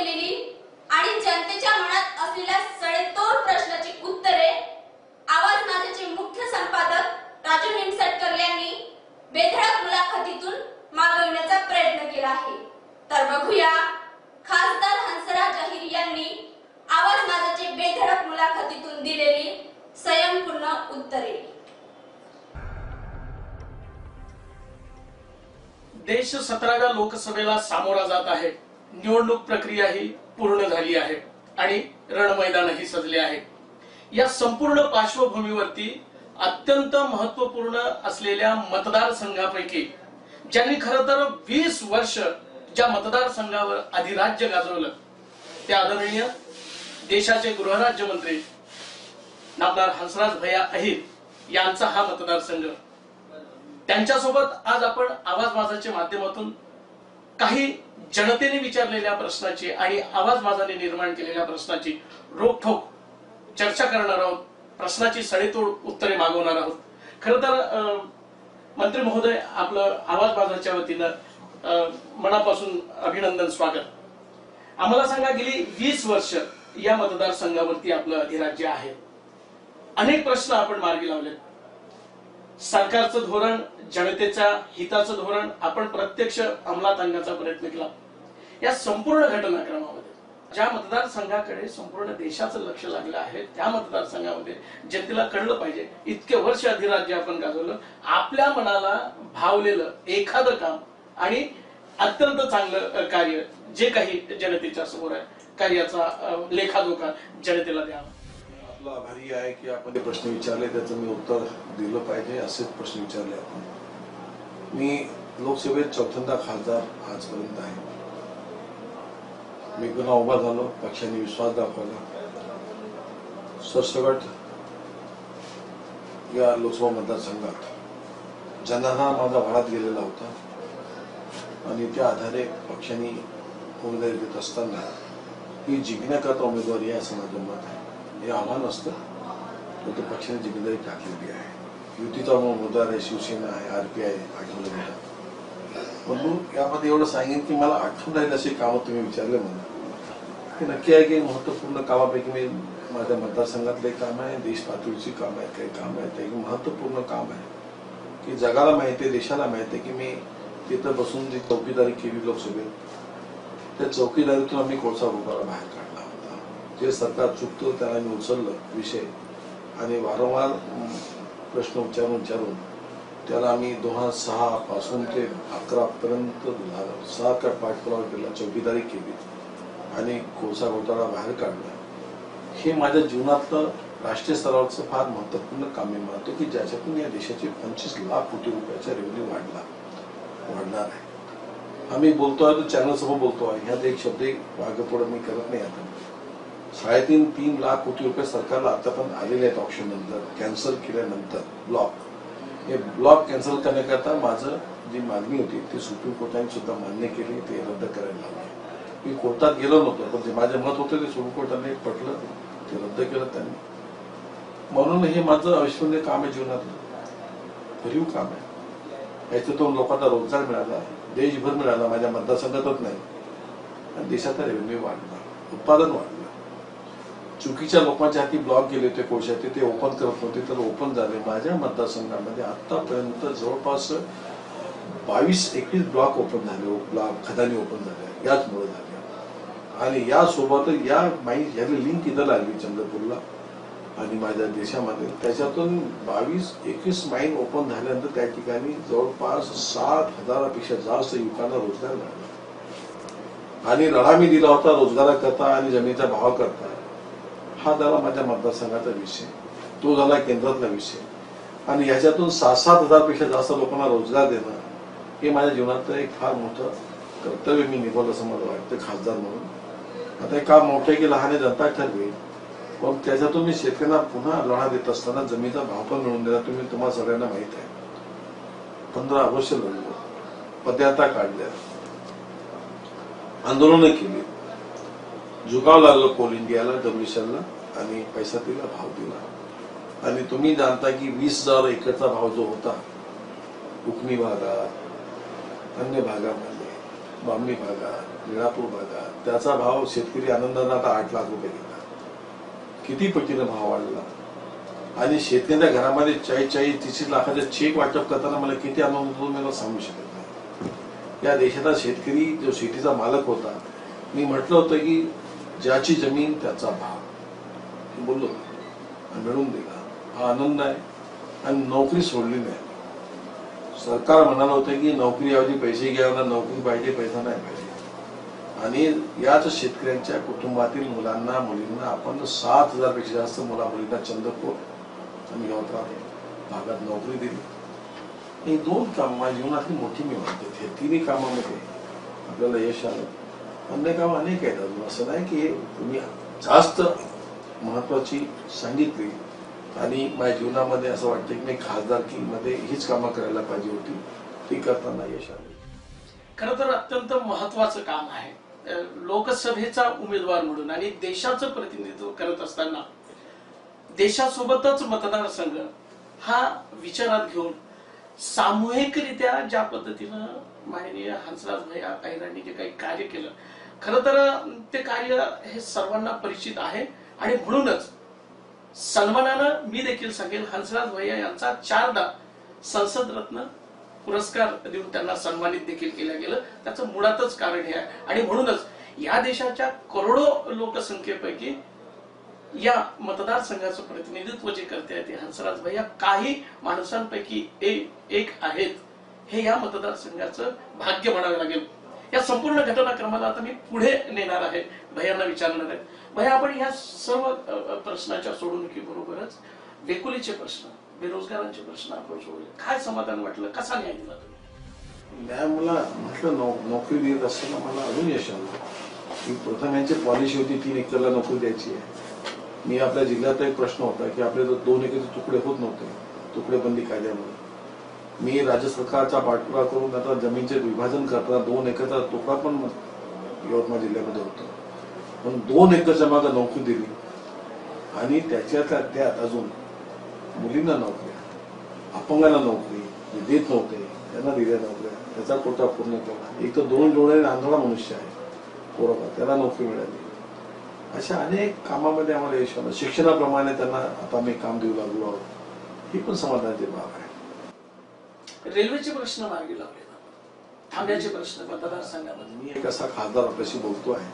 केलेली आणि जनतेच्या मनात असलेल्या सडेतोड प्रश्नाची उत्तरे आवाज माझ्याचे मुख्य संपादक राजू निमसटकर यांनी बेधडक मुलाखतीतून मागविण्याचा प्रयत्न केला आहे. तर बघूया खासदार हंसराज अहिर यांनी आवाज माझ्याचे बेधडक मुलाखतीतून दिलेली स्वयंपूर्ण उत्तरे. देश सतराव्या लोकसभेला सामोरा जात आहे. निवडणूक प्रक्रिया ही पूर्ण झाली आहे आणि रणमैदानही सजले आहे. या संपूर्ण पार्श्वभूमीवरती अत्यंत महत्त्वपूर्ण असलेल्या मतदारसंघापैकी ज्यांनी खर तर वीस वर्ष ज्या मतदारसंघावर अधिराज्य गाजवलं ते आदरणीय देशाचे गृहराज्यमंत्री नामदार हंसराज भैया अहिर यांचा हा मतदारसंघ. त्यांच्यासोबत आज आपण आवाज माझाच्या माध्यमातून काही जनतेने विचारलेल्या प्रश्नाची आणि आवाज माझाने निर्माण केलेल्या प्रश्नाची रोखोक चर्चा करणार आहोत. प्रश्नाची सडेतोड उत्तरे मागवणार आहोत. खर तर मंत्री महोदय आपलं आवाजबाजाच्या वतीनं मनापासून अभिनंदन स्वागत. आम्हाला सांगा गेली वीस वर्ष या मतदारसंघावरती आपलं अधिराज्य आहे. अनेक प्रश्न आपण मार्गी लावलेत. सरकारचं धोरण जनतेच्या हिताचं धोरण आपण प्रत्यक्ष अंमलात आणण्याचा प्रयत्न केला. या संपूर्ण घटनाक्रमामध्ये ज्या मतदारसंघाकडे संपूर्ण देशाचं लक्ष लागलं आहे त्या मतदारसंघामध्ये जनतेला कळलं पाहिजे. इतके वर्ष अधिराज्य आपण गाजवलं आपल्या मनाला भावलेलं एखादं काम आणि अत्यंत चांगलं कार्य जे काही जनतेच्या समोर आहे कार्याचा लेखाजोखा जनतेला द्यावा. आपला आभारी आहे की आपण जे प्रश्न विचारले त्याचं मी उत्तर दिलं पाहिजे असेच प्रश्न विचारले आपण. मी लोकसभेत चौथ्यांदा खासदार आजपर्यंत आहे. मी पुन्हा उभा झालो पक्षाने विश्वास दाखवला. सरसगट या लोकसभा मतदारसंघात जनाना माझा वाढत गेलेला होता आणि त्या आधारे पक्षाने उमेदवारी देत असताना ही जिंकण्याकरता उमेदवारी आहे असं माझं मत आहे. हे आव्हान असतं. तर ते पक्षाने जिम्मेदारी टाकलेली आहे. युतीचा मुद्दा आहे शिवसेना आहे आर पी आय आठवलं गेलं परंतु यामध्ये एवढं सांगेन की मला आठवण राहील असे कामं तुम्ही विचारले मला हे नक्की आहे की महत्त्वपूर्ण कामापैकी मी माझ्या मतदारसंघातले काम आहे देश पातळीची काम आहेत काही काम आहेत ते एक महत्त्वपूर्ण काम आहे. की जगाला माहिती आहे देशाला माहिती आहे की मी तिथं बसून जी चौकीदारी केली लोकसभेत त्या चौकीदारीतून आम्ही कोळसा उभारा बाहेर काढला. जे सरकार चुकतो त्याला मी उचललं विषय. आणि वारंवार प्रश्न उच्चारून उच्चारून त्याला आम्ही दोन हजार सहा पासून ते अकरा पर्यंत सहा का पाठपुरावा केला चौकीदारी केली. आणि कोळसा घोटाळा बाहेर काढला. हे माझ्या जीवनातलं राष्ट्रीय स्तरावरचं फार महत्त्वपूर्ण काम मी मानतो की ज्याच्यातून या देशाचे पंचवीस लाख कोटी रुपयाचा रेव्हेन्यू वाढला वाढणार आहे. आम्ही बोलतोय तो चॅनल समोर बोलतोय. ह्यात एक शब्द मागे मी करत नाही आता. साडेतीन तीन लाख कोटी रुपये सरकारला आतापर्यंत पण आलेले आहेत ऑप्शन नंतर कॅन्सल केल्यानंतर ब्लॉक हे ब्लॉक कॅन्सल करण्याकरता माझं जी मागणी होती ती सुप्रीम कोर्टाने सुद्धा मान्य केली ते रद्द करायला लावले मी कोर्टात गेलो नव्हतो पण जे माझे मत होतं ते सुप्रीम कोर्टाने पटलं ते रद्द केलं त्यांनी. म्हणून हे माझं अविस्मरणीय काम आहे जीवनातलं भरीव काम आहे. याच्यातून लोकांना रोजगार मिळाला देशभर मिळाला माझ्या मतदारसंघातच नाही. आणि देशाचा रेव्हेन्यू वाढला उत्पादन वाढलं. चुकीच्या लोकांच्या हाती ब्लॉक गेले होते कोळशाचे ते ओपन करत नव्हते तर ओपन झाले. माझ्या मतदारसंघामध्ये आतापर्यंत जवळपास बावीस एकवीस ब्लॉक ओपन झाले. ब्लॉक खदानी ओपन झाल्या. याचमुळे झाल्या आणि यासोबत या माई याची लिंक इथं लागली चंद्रपूरला आणि माझ्या देशामध्ये. त्याच्यातून बावीस एकवीस माईन ओपन झाल्यानंतर त्या ठिकाणी जवळपास सात हजारापेक्षा जास्त युवकांना रोजगार मिळाला. आणि लढा मी दिला होता रोजगाराकरता आणि जमिनीच्या भावाकरता हा झाला माझ्या मतदारसंघाचा विषय. तो झाला केंद्रातला विषय. आणि ह्याच्यातून सात सात हजारपेक्षा जास्त लोकांना रोजगार देणं हे माझ्या जीवनातलं एक फार मोठं कर्तव्य मी निभवलं असं मला वाटतं खासदार म्हणून. आता हे काम मोठं आहे की लहान आहे जनता ठरवेल पण त्याच्यातून मी शेतकऱ्यांना पुन्हा लढा देत असताना जमिनीचा भाव पण मिळवून दिला तुम्ही तुम्हाला सगळ्यांना माहीत आहे. पंधरा ऑगस्ट लढलो पदयात्रा काढल्या. आंदोलनं केली. झुकावं लागलं कोल इंडियाला डब्ल्यूसीएलला आणि पैसा तिला भाव दिला. आणि तुम्ही जाणता की वीस हजार एकरचा भाव जो होता उकणी भागात अन्य भागामध्ये बामणी भागात निळापूर भागात त्याचा भाव शेतकरी आनंदाने आता आठ लाख रुपये गेला. किती पटीनं भाव वाढला. आणि शेतकऱ्यांच्या घरामध्ये चाळीस चाळीस तीस लाखाचे चेक वाटप करताना मला किती आनंद होतो मला सांगू शकत नाही. या देशाचा शेतकरी जो शेतीचा मालक होता मी म्हटलं होतं की ज्याची जमीन त्याचा भाव हे बोललो आणि मिळून दिला. हा आनंद आहे आणि नोकरी सोडली नाही. सरकार म्हणालं होतं की नोकरी ऐवजी पैसे घ्यायला नोकरी पाहिजे पैसा नाही पाहिजे. आणि याच शेतकऱ्यांच्या कुटुंबातील मुलांना मुलींना आपण सात हजारपेक्षा जास्त मुला मुलींना चंद्रपूर आणि यवतमाळ भागात नोकरी दिली. ही दोन काम माझ्या जीवनातली मोठी मी म्हणते. हे तिन्ही कामामध्ये आपल्याला यश आलं. अन्य काम अनेक आहेत अजून. असं नाही की तुम्ही जास्त महत्वाची सांगितली आणि माझ्या जीवनामध्ये असं वाटतं की मी खासदारकीमध्ये हीच कामं करायला पाहिजे होती. ती करताना यश आले. खर तर अत्यंत महत्वाचं काम आहे. लोकसभेचा उमेदवार म्हणून आणि देशाचं प्रतिनिधित्व करत असताना देशासोबतच मतदारसंघ हा विचारात घेऊन सामूहिकरित्या ज्या पद्धतीनं माननीय हंसराज भाई अहिरांनी जे काही कार्य केलं खरं तर ते कार्य हे सर्वांना परिचित आहे. आणि म्हणूनच सन्मानानं मी देखील सांगेल हंसराज भैया यांचा चारदा संसद रत्न पुरस्कार देऊन त्यांना सन्मानित देखील केलं गेलं. त्याचं मुळातच कारण हे आहे. आणि म्हणूनच या देशाच्या करोडो लोकसंख्येपैकी या मतदारसंघाचं प्रतिनिधित्व जे करते आहे ते हंसराज भैया काही माणसांपैकी एक आहेत. हे या मतदारसंघाचं भाग्य म्हणावं लागेल. या संपूर्ण घटनाक्रमाला आता मी पुढे नेणार आहे. भयांना विचारणार आहे. भैया आपण या सर्व प्रश्नाच्या सोडवणुकीबरोबरच वेकुलीचे प्रश्न बेरोजगारांचे प्रश्न आपण सोडले काय समाधान वाटलं? कसा न्याय दिला न्याय मला म्हटलं नोकरी देत असताना मला अजून यश आलं. की प्रथम यांची पॉलिसी होती तीन एकरला नोकरी द्यायची आहे. मी आपल्या जिल्ह्यात एक प्रश्न होता की आपले दोन एकरचे तुकडे होत नव्हते तुकडे बंदी कायद्यामुळे. मी राज्य सरकारचा पाठपुरावा करून आता जमीनचे विभाजन करताना दोन एकरचा तुकडा पण यवतमाळ जिल्ह्यामध्ये होतो. पण दोन एकरच्या मागे नोकरी दिली. आणि त्याच्यातल्या त्यात अजून मुलींना नोकऱ्या अपंगाला नोकरी जे देत नव्हते त्यांना दिल्या नोकऱ्या. त्याचा कोटा पूर्ण केला. एक तर दोन डोळे आंधळा मनुष्य आहे. पोरगा त्याला नोकरी मिळाली. अशा अनेक कामामध्ये आम्हाला यश आलं. शिक्षणाप्रमाणे त्यांना आता मी काम देऊ लागलो आहोत. ही पण समाधानाची बाब आहे. रेल्वेचे प्रश्न मार्गी लावले. थांब्याचे प्रश्न मतदारसंघामध्ये. मी एक असा खासदार आपल्याशी बोलतो आहे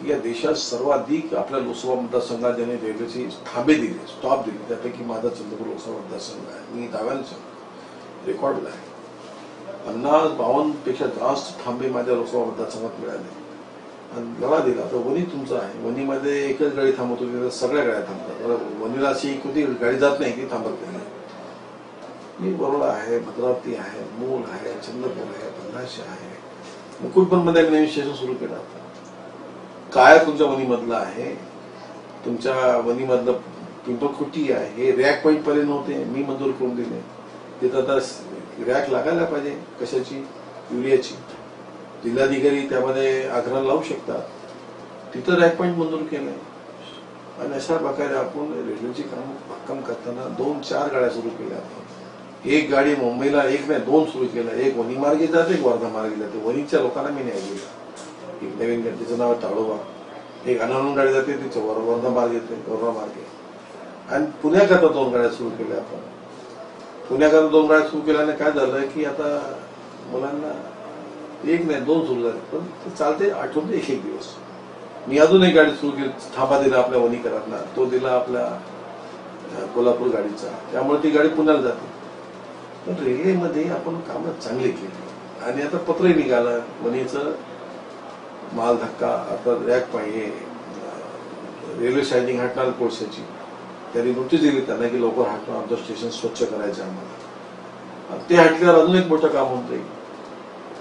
की या देशात सर्वाधिक आपल्या लोकसभा मतदारसंघात ज्यांनी रेल्वेची थांबे दिले स्टॉप दिले त्यापैकी माझा चंद्रपूर लोकसभा मतदारसंघ आहे. मी दाव्यानं सांगतो रेकॉर्डला आहे. पन्नास बावन्नपेक्षा जास्त थांबे माझ्या लोकसभा मतदारसंघात मिळाले. आणि लढा दिला तर वनी तुमचा आहे. वनीमध्ये एकच गाडी थांबत होती सगळ्या गाड्या थांबतात. वनीला अशी एक गाडी जात नाही की थांबत नाही. मी बरोडा आहे भद्रावती आहे मूल आहे चंद्रपूर आहे बंधाशे आहे. मुकुटपणमध्ये मध्ये नवीन स्टेशन सुरू केलं आता काय तुमच्या वनीमधलं आहे? तुमच्या वनीमधलं पिंपळखुटी आहे. हे रॅक पॉईंट पर्यंत नव्हते. मी मंजूर करून दिले. तिथं आता रॅक लागायला पाहिजे. कशाची? युरियाची. जिल्हाधिकारी त्यामध्ये आग्रह लावू शकतात. तिथं रॅक पॉईंट मंजूर केलंय. आणि अशा प्रकारे आपण रेल्वेची काम भक्कम करताना दोन चार गाड्या सुरू केल्या आपण एक गाडी मुंबईला एक नाही दोन सुरू केल्या एक वणी मार्गे जाते एक वर्धा मार्गे जाते. वणीच्या लोकांना मी नाही दिला. एक नवीन गाडी तिचं नाव आहे ताडोबा. एक अनवरून गाडी जाते तिचं वर वर्धा मार्ग येते वर्धा मार्गे. आणि पुण्याकरता दोन गाड्या सुरू केल्या आपण. पुण्याकरता दोन गाड्या सुरू केल्याने काय झालं की आता मुलांना एक नाही दोन सुरू झाले. पण ते चालते आठवते एक एक दिवस. मी अजून एक गाडी सुरू केली. थांबा दिला आपल्या वणीकरांना. तो दिला आपल्या कोल्हापूर गाडीचा. त्यामुळे ती गाडी पुण्याला जाते. पण रेल्वेमध्ये आपण कामं चांगली केली. आणि आता पत्रही निघालं. वनीचं माल धक्का आता रॅक पाहिजे. रेल्वे शायनिंग हटणार कोळशाची. त्यांनी नोटीस दिली त्यांना की लवकर हटणार. आमचं स्टेशन स्वच्छ करायचं आम्हाला. आणि ते हटल्यावर अजून एक मोठं काम होतंय.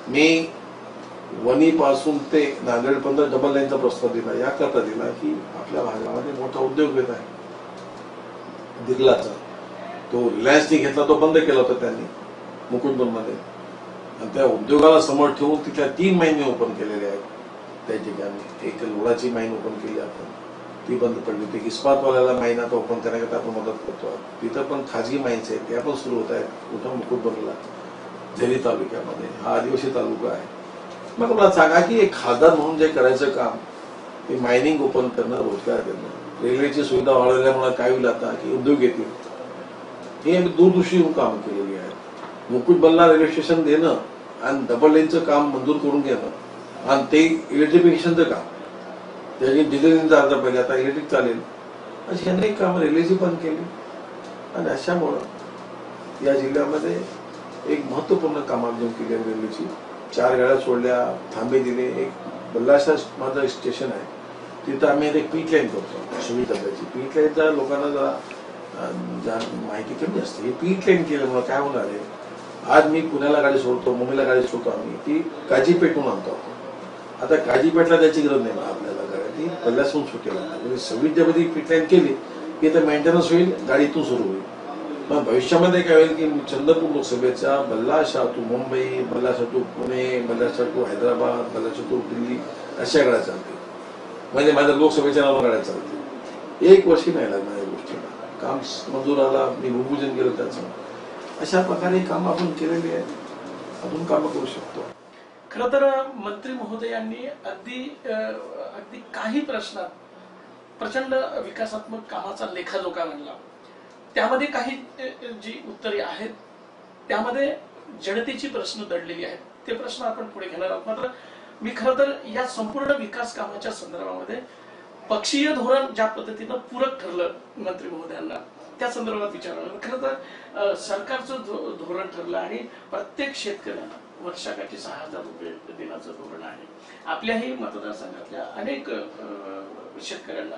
मी वनी पासून ते नांदेडपर्यंत डबल लाईनचा प्रस्ताव दिला. याकरता दिला की आपल्या भागामध्ये मोठा उद्योग येत आहे. बिर्लाचा तो रिलायन्सने घेतला तो बंद केला होता त्यांनी मुकुंदमध्ये आणि त्या उद्योगाला समोर ठेवून तिथल्या तीन महिने ओपन केलेले आहेत. त्या ठिकाणी एक लोडाची माईन ओपन केली आपण ती बंद पडली होती. इस्पातवाल्याला माईन आता ओपन करण्याकरता आपण मदत करतो तिथं पण खाजगी माईन्स आहेत त्या पण सुरू होत आहेत. कुठं मुकुटबनला झरी तालुक्यामध्ये. हा आदिवासी तालुका आहे. मग मला सांगा की एक खासदार म्हणून जे करायचं काम ते मायनिंग ओपन करणं रोजगार देणं. रेल्वेची सुविधा वाढवल्यामुळे काय होईल आता? की उद्योग येतील. हे आम्ही दूरदृष्टी येऊन काम केलेली आहे मुकुट बल्ला रेल्वे स्टेशन देणं आणि डबल लेनचं काम मंजूर करून घेणं. आणि ते इलेक्ट्रिफिकेशनचं काम. त्याची डिझेल इंजिन पहिले आता इलेक्ट्रिक चालेल. अशी अनेक कामं रेल्वेची पण केली. आणि अशामुळं या जिल्ह्यामध्ये एक महत्त्वपूर्ण कामं घेऊन केली आहे रेल्वेची चार गाड्या सोडल्या थांबे दिले. एक बल्लाशा माझं स्टेशन आहे. तिथं आम्ही एक पीट लाईन करतो. सुविधा पीट लाईनचा लोकांना जरा जा- माहिती कमी असते. हे पीट ट्रेन केल्यामुळे काय होणार आहे? आज मी पुण्याला गाडी सोडतो मुंबईला गाडी सोडतो आम्ही. ती काजीपेठून आणतो आपण. आता काजीपेठला त्याची गरज नाही आपल्याला गाडी ती पल्ल्यासून सुटेल म्हणजे सव्वीसच्या पी ट्रेन केली की आता मेंटेनन्स होईल गाडी इथून सुरू होईल. पण भविष्यामध्ये काय होईल की चंद्रपूर लोकसभेचा बल्लाशा तू मुंबई बल्लाशा तू पुणे बल्लाशा तू हैदराबाद बल्लाशा तू दिल्ली अशा गाड्या चालतील. म्हणजे माझ्या लोकसभेच्या नावावर गाड्या चालतील. एक वर्षी नाही लागणार. काम मंजूर आला मी भूमिपूजन केलं त्याचं. अशा प्रकारे काम आपण केलेली आहेत. अजून काम करू शकतो. खर तर मंत्री महोदयांनी अगदी अगदी काही प्रश्नात प्रचंड विकासात्मक कामाचा लेखाजोखा मांडला. त्यामध्ये काही जी उत्तरे आहेत त्यामध्ये जनतेची प्रश्न दडलेली आहेत. ते प्रश्न आपण पुढे घेणार आहोत. मात्र मी खरं तर या संपूर्ण विकास कामाच्या संदर्भामध्ये पक्षीय धोरण ज्या पद्धतीनं पूरक ठरलं मंत्री महोदयांना त्या संदर्भात विचारलं. खरं तर सरकारचं धोरण ठरलं आणि प्रत्येक शेतकऱ्याला वर्षाकाठी सहा हजार रुपये देण्याचं धोरण आहे. आपल्याही मतदारसंघातल्या अनेक शेतकऱ्यांना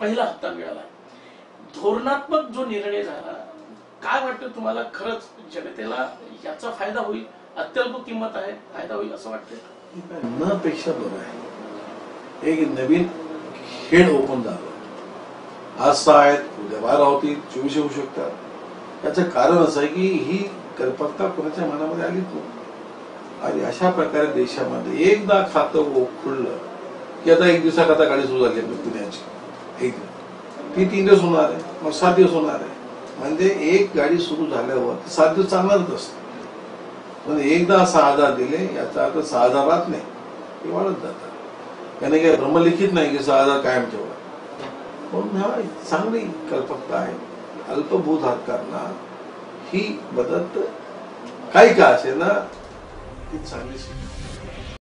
पहिला हप्ता मिळाला. धोरणात्मक जो निर्णय झाला काय वाटतं तुम्हाला? खरंच जनतेला याचा फायदा होईल? अत्यल्प किंमत आहे फायदा होईल असं वाटतं न पेक्षा बरं आहे. एक नवीन खेळ ओपन झालं. आज सहा आहेत उद्या बारा होतील चोवीस होऊ शकतात. याचं कारण असं आहे की ही कल्पकता कोणाच्या मनामध्ये आलीच तो आणि अशा प्रकारे देशामध्ये एकदा खातं खुललं की आता एक दिवसाकरता गाडी सुरू झाली आहे पुण्याची. एक ती तीन दिवस होणार आहे मग सात दिवस होणार आहे. म्हणजे एक गाडी सुरू झाल्यावर सात दिवस चालणारच असते. म्हणजे एकदा सहा हजार दिले याचा अर्थ सहा हजार राहत नाही. ते वाढत जातात. त्याने काही ब्रह्मलिखित नाही की सहा हजार कायम ठेवला. म्हणून हा चांगली कल्पकता आहे. अल्पभूत धारकांना ही मदत काही का असे ना ती चांगली